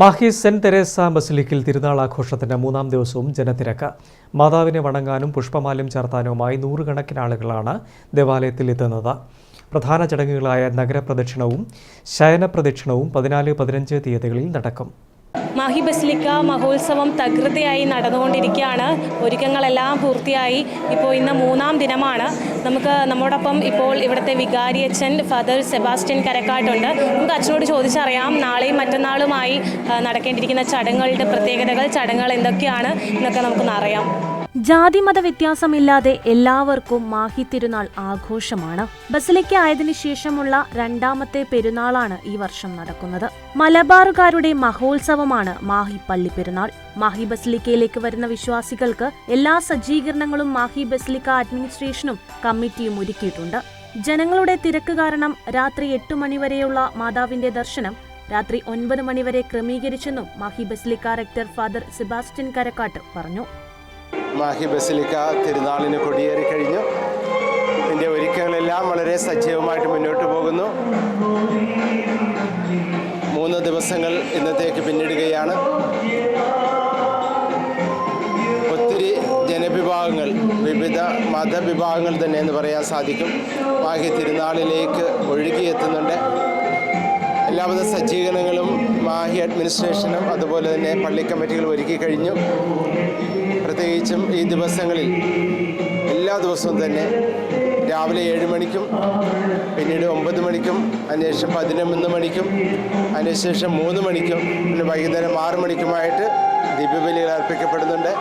Mahe saint Teresa ബസിലിക്കിൽ തിരുനാൾ ആഘോഷത്തിന്റെ മൂന്നാം ദിവസവും ജനത്തിരക്ക്. മാതാവിനെ വണങ്ങാനും പുഷ്പമാല്യം ചാർത്താനുമായി നൂറുകണക്കിന് ആളുകളാണ് ദേവാലയത്തിൽ എത്തുന്നത്. പ്രധാന ചടങ്ങുകളായ നഗരപ്രദക്ഷിണവും ശയനപ്രദക്ഷിണവും പതിനാല് പതിനഞ്ച് തീയതികളിൽ നടക്കും. മാഹി ബസിലിക്ക മഹോത്സവം തകൃതിയായി നടന്നുകൊണ്ടിരിക്കുകയാണ്. ഒരുക്കങ്ങളെല്ലാം പൂർത്തിയായി. ഇപ്പോൾ ഇന്ന് മൂന്നാം ദിനമാണ്. നമുക്ക് നമ്മോടൊപ്പം ഇപ്പോൾ ഇവിടുത്തെ വികാരിയച്ഛൻ ഫാദർ സെബാസ്റ്റ്യൻ കരക്കാട്ടുണ്ട്. നമുക്ക് അച്ഛനോട് ചോദിച്ചറിയാം നാളെയും മറ്റന്നാളുമായി നടക്കേണ്ടിയിരിക്കുന്ന ചടങ്ങുകളുടെ പ്രത്യേകതകൾ ചടങ്ങുകൾ എന്തൊക്കെയാണ് എന്നൊക്കെ നമുക്കൊന്ന് അറിയാം. ജാതിമത വ്യത്യാസമില്ലാതെ എല്ലാവർക്കും മാഹി തിരുനാൾ ആഘോഷമാണ്. ബസിലിക്ക ആയതിനു ശേഷമുള്ള രണ്ടാമത്തെ പെരുന്നാളാണ് ഈ വർഷം നടക്കുന്നത്. മലബാറുകാരുടെ മഹോത്സവമാണ് മാഹി പള്ളി പെരുന്നാൾ. മാഹി ബസിലിക്കയിലേക്ക് വരുന്ന വിശ്വാസികൾക്ക് എല്ലാ സജ്ജീകരണങ്ങളും മാഹി ബസിലിക്ക അഡ്മിനിസ്ട്രേഷനും കമ്മിറ്റിയും ഒരുക്കിയിട്ടുണ്ട്. ജനങ്ങളുടെ തിരക്ക് കാരണം രാത്രി എട്ട് മണിവരെയുള്ള മാതാവിന്റെ ദർശനം രാത്രി ഒൻപത് മണിവരെ ക്രമീകരിച്ചെന്നും Mahe basilica rector father Sebastian Karakkattu പറഞ്ഞു. മാഹി ബസിലിക്ക തിരുനാളിന് കൊടിയേറി കഴിഞ്ഞു. ഇതിന്റെ ഒരുക്കങ്ങളെല്ലാം വളരെ സജീവമായിട്ട് മുന്നോട്ട് പോകുന്നു. മൂന്ന് ദിവസങ്ങൾ ഇന്നത്തേക്ക് പിന്നിടുകയാണ്. ഒത്തിരി ജനവിഭാഗങ്ങൾ വിവിധ മതവിഭാഗങ്ങൾ തന്നെ എന്ന് പറയാൻ സാധിക്കും. മാഹി തിരുനാളിലേക്ക് ഒഴുകിയെത്തുന്നുണ്ട്. എല്ലാവിധ സജ്ജീകരണങ്ങളും മാഹി അഡ്മിനിസ്ട്രേഷനും അതുപോലെ തന്നെ പള്ളി കമ്മിറ്റികൾ ഒരുക്കി കഴിഞ്ഞു. പ്രത്യേകിച്ചും ഈ ദിവസങ്ങളിൽ എല്ലാ ദിവസവും തന്നെ രാവിലെ ഏഴ് മണിക്കും പിന്നീട് ഒമ്പത് മണിക്കും അതിനുശേഷം പതിനൊന്ന് മണിക്കും അതിനുശേഷം മൂന്ന് മണിക്കും പിന്നെ വൈകുന്നേരം ആറ് മണിക്കുമായിട്ട് ദിവ്യബലികൾ അർപ്പിക്കപ്പെടുന്നുണ്ട്.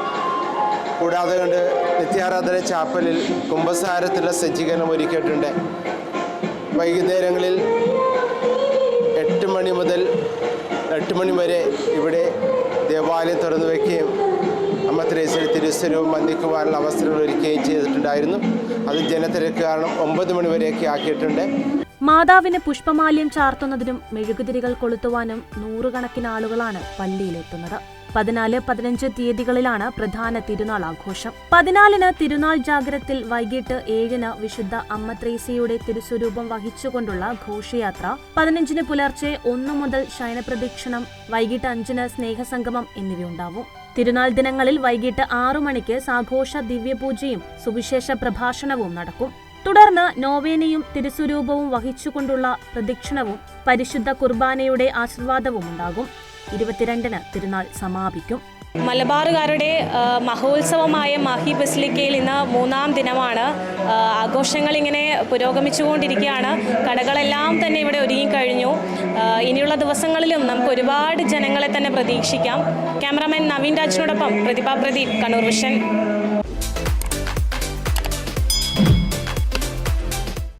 കൂടാതെ കൊണ്ട് നിത്യാരാധന ചാപ്പലിൽ കുംഭസാരത്തിലുള്ള സജ്ജീകരണം ഒരുക്കിയിട്ടുണ്ട്. വൈകുന്നേരങ്ങളിൽ എട്ട് മണി മുതൽ എട്ട് മണി വരെ ഇവിടെ ദേവാലയം തുറന്നു വയ്ക്കുകയും അമ്മ ത്രേസ്യയുടെ തിരുസ്വരവും വന്ദിക്കുവാനുള്ള അവസരങ്ങൾ ഒരുക്കുകയും ചെയ്തിട്ടുണ്ടായിരുന്നു. അത് ജനത്തിരക്ക് കാരണം ഒമ്പത് മണിവരെയൊക്കെ ആക്കിയിട്ടുണ്ട്. മാതാവിന് പുഷ്പമാല്യം ചാർത്തുന്നതിനും മെഴുകുതിരികൾ കൊളുത്തുവാനും നൂറുകണക്കിന് ആളുകളാണ് പള്ളിയിലെത്തുന്നത്. പതിനാല് പതിനഞ്ച് തീയതികളിലാണ് പ്രധാന തിരുനാൾ ആഘോഷം. പതിനാലിന് തിരുനാൾ ജാഗ്രത്തിൽ വൈകിട്ട് ഏഴിന് വിശുദ്ധ അമ്മ ത്രേസ്യയുടെ തിരുസ്വരൂപം വഹിച്ചുകൊണ്ടുള്ള ഘോഷയാത്ര പതിനഞ്ചിന് പുലർച്ചെ ഒന്നു മുതൽ ശയനപ്രദക്ഷിണം വൈകിട്ട് അഞ്ചിന് സ്നേഹസംഗമം എന്നിവയുണ്ടാവും. തിരുനാൾ ദിനങ്ങളിൽ വൈകിട്ട് ആറു മണിക്ക് സാഘോഷ ദിവ്യപൂജയും സുവിശേഷ പ്രഭാഷണവും നടക്കും. തുടർന്ന് നോവേനയും തിരുസ്വരൂപവും വഹിച്ചുകൊണ്ടുള്ള പ്രദക്ഷിണവും പരിശുദ്ധ കുർബാനയുടെ ആശീർവാദവും ഉണ്ടാകും. ഇരുപത്തിരണ്ടിന് തിരുനാൾ സമാപിക്കും. മലബാറുകാരുടെ മഹോത്സവമായ മാഹി ബസിലിക്കയിൽ ഇന്ന് മൂന്നാം ദിനമാണ്. ആഘോഷങ്ങൾ ഇങ്ങനെ പുരോഗമിച്ചുകൊണ്ടിരിക്കുകയാണ്. കടകളെല്ലാം തന്നെ ഇവിടെ ഒരുങ്ങിക്കഴിഞ്ഞു ഇനിയുള്ള ദിവസങ്ങളിലും നമുക്ക് ഒരുപാട് ജനങ്ങളെ തന്നെ പ്രതീക്ഷിക്കാം. ക്യാമറാമാൻ നവീൻ രാജിനോടൊപ്പം പ്രതിഭ പ്രദീപ് കണ്ണൂർ വിഷൻ.